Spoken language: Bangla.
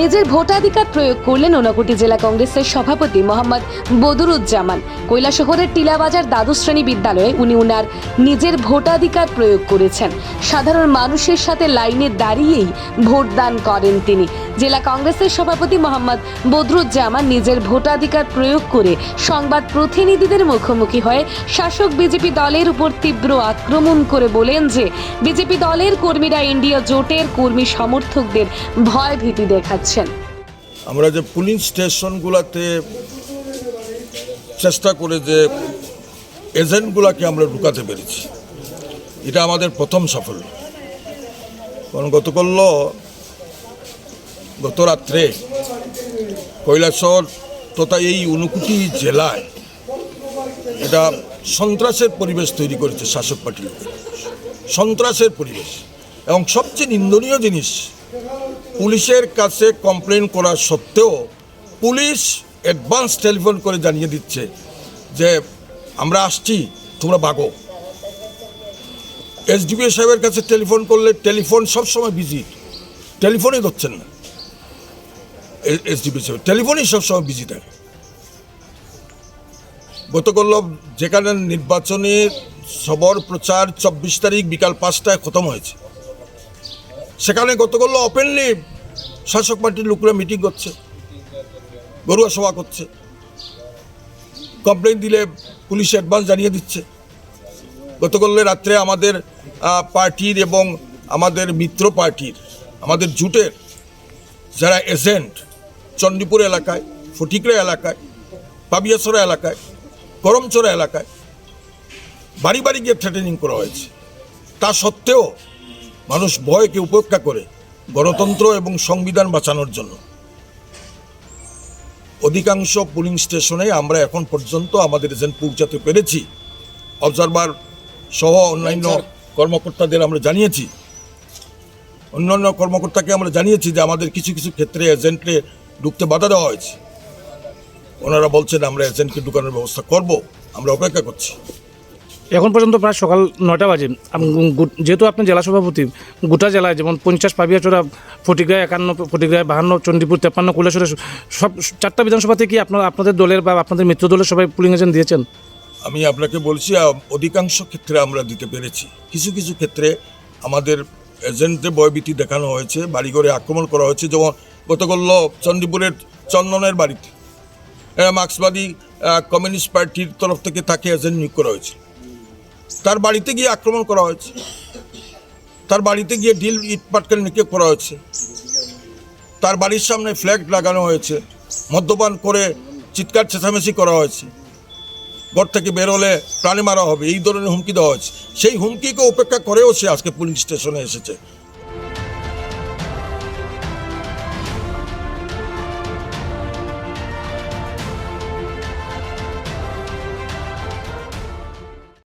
নিজের ভোটাধিকার প্রয়োগ করলেন ঊনকোটি জেলা কংগ্রেসের সভাপতি মোহাম্মদ বদরুজ্জামান। কৈলাসহরের টিলাবাজার দ্বাদশ শ্রেণি বিদ্যালয়ে উনি উনার নিজের ভোটাধিকার প্রয়োগ করেছেন। সাধারণ মানুষের সাথে লাইনে দাঁড়িয়েই ভোটদান করেন তিনি। জেলা কংগ্রেসের সভাপতি মোহাম্মদ বদরুজ্জামান নিজের ভোটাধিকার প্রয়োগ করে সংবাদ প্রতিনিধিদের মুখোমুখি হয়ে শাসক বিজেপি দলের উপর তীব্র আক্রমণ করে বলেন যে, বিজেপি দলের কর্মীরা ইন্ডিয়া জোটের কর্মী সমর্থকদের ভয় ভীতি দেখাচ্ছেন আমরা যে পুলিশ স্টেশনগুলোতে চেষ্টা করে যে এজেন্টগুলোকে আমরা ঢুকাতে পেরেছি, এটা আমাদের প্রথম সাফল্য। কারণ গতকাল গত রাত্রে কৈলাসর তথা এই ঊনকুটি জেলায় এটা সন্ত্রাসের পরিবেশ তৈরি করেছে শাসক লোকেরা। সন্ত্রাসের পরিবেশ। এবং সবচেয়ে নিন্দনীয় জিনিস পুলিশের কাছে কমপ্লেন করা সত্ত্বেও পুলিশ অ্যাডভান্স টেলিফোন করে জানিয়ে দিচ্ছে যে, আমরা আসছি, তোমরা বাগো এসডিপি সাহেবের কাছে টেলিফোন করলে টেলিফোন সবসময় বিজি। টেলিফোনই ধরছেন না। এসডিপি সাহেব, টেলিফোনই সবসময় বিজি থাকে। গতকাল যেখানে নির্বাচনের সবর প্রচার চব্বিশ তারিখ বিকাল পাঁচটায় খতম হয়েছে। সেখানে গতকাল ওপেনলি শাসক পার্টির লোকরা মিটিং করছে গরুয়া সভা করছে। কমপ্লেন দিলে পুলিশ অ্যাডভান্স জানিয়ে দিচ্ছে। গতকাল রাত্রে আমাদের পার্টির এবং আমাদের মিত্র পার্টির, আমাদের জুটের যারা এজেন্ট, চণ্ডীপুর এলাকায়, ফটিকরা এলাকায় পাবিয়াসরা এলাকায় করমচোরা এলাকায়, বাড়ি বাড়ি গিয়ে থ্রেটেনিং করা হয়েছে। তা সত্ত্বেও মানুষ ভয়কে উপেক্ষা করে গণতন্ত্র এবং সংবিধান বাঁচানোর জন্য। অধিকাংশ পুলিং স্টেশনে আমরা এখন পর্যন্ত আমাদের এজেন্ট পৌঁছাতে পেরেছি অবজারভার সহ অন্যান্য কর্মকর্তাদের আমরা জানিয়েছি। অন্যান্য কর্মকর্তাকে আমরা জানিয়েছি যে আমাদের কিছু কিছু ক্ষেত্রে এজেন্টকে ঢুকতে বাধা দেওয়া হয়েছে। ওনারা বলছেন আমরা এজেন্টকে ঢুকানোর ব্যবস্থা করব আমরা অপেক্ষা করছি। এখন পর্যন্ত প্রায় সকাল নয়টা বাজে। যেহেতু আপনি জেলা সভাপতি, গোটা জেলায় যেমন পঞ্চাশ পাবিয়াচোরা ফটিগ্রায় একান্ন ফটিগ্রায় বাহান্ন, চণ্ডীপুর তেপ্পান্ন কৈলাসরে সব চারটা বিধানসভাতে কি আপনার আপনাদের দলের বা আপনাদের মিত্র দলের সবাই পুলিং এজেন্ট দিয়েছেন? আমি আপনাকে বলছি অধিকাংশ ক্ষেত্রে আমরা দিতে পেরেছি। কিছু কিছু ক্ষেত্রে আমাদের এজেন্টদের ভয়ভীতি দেখানো হয়েছে, বাড়িঘরে আক্রমণ করা হয়েছে, যেমন গতকাল চণ্ডীপুরের চন্দনের বাড়িতে। এরা মার্ক্সবাদী কমিউনিস্ট পার্টির তরফ থেকে তাকে এজেন্ট নিয়োগ করা হয়েছে। তার বাড়িতে গিয়ে আক্রমণ করা হয়েছে। তার বাড়িতে গিয়ে ডিল ইট পাটকেল নিক্ষেপ করা হয়েছে। তার বাড়ির সামনে ফ্ল্যাগ লাগানো হয়েছে। মদ্যপান করে চিৎকার চেঁচামেচি করা হয়েছে। ঘর থেকে বের হলে প্রাণে মারা হবে, এই ধরনের হুমকি দেওয়া হয়েছে। সেই হুমকিকে উপেক্ষা করেও সে আজকে পুলিশ স্টেশনে এসেছে।